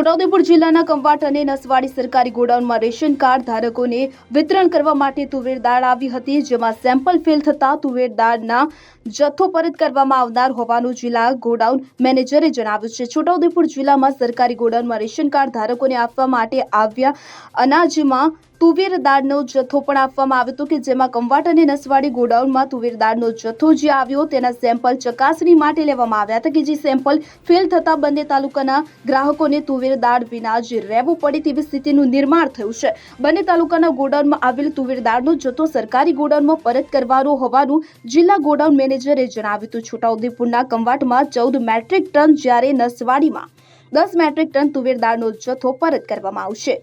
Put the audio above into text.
છોટાઉદેપુર જિલ્લાના કંવાટ અને નસવાડી સરકારી ગોડાઉનમાં રેશન કાર્ડ ધારકોને વિતરણ કરવા માટે તુવેર દાળ આવી હતી, જેમાં સેમ્પલ ફેલ થતા તુવેર દાળના જથ્થો પરત કરવામાં આવનાર હોવાનું જિલ્લા ગોડાઉન મેનેજરે જણાવ્યું છે. છોટાઉદેપુર જિલ્લામાં સરકારી ગોડાઉનમાં રેશન કાર્ડ ધારકોને આપવા માટે આવ્યા અનાજમાં તુવેર દાળનો જથ્થો પણ આપવામાં આવ્યો હતો કે જેમાં કંવાટ અને નસવાડી ગોડાઉનમાં તુવેર દાળનો જથ્થો જે આવ્યો તેના સેમ્પલ ચકાસણી માટે લેવામાં આવ્યા હતા કે જે સેમ્પલ ફેલ થતા બંને તાલુકાના ગ્રાહકોને તુવેર દાળ વિના જ રહેવું પડે તેવી સ્થિતિનું નિર્માણ થયું છે. બંને તાલુકાના ગોડાઉનમાં આવેલ તુવેર દાળનો જથ્થો સરકારી ગોડાઉનમાં પરત કરવાનો હોવાનું જિલ્લા ગોડાઉન મેનેજરે જણાવ્યું હતું. છોટાઉદેપુરના કંવાટમાં ચૌદ મેટ્રિક ટન જ્યારે નસવાડીમાં દસ મેટ્રિક ટન તુવેર દાળનો જથ્થો પરત કરવામાં આવશે.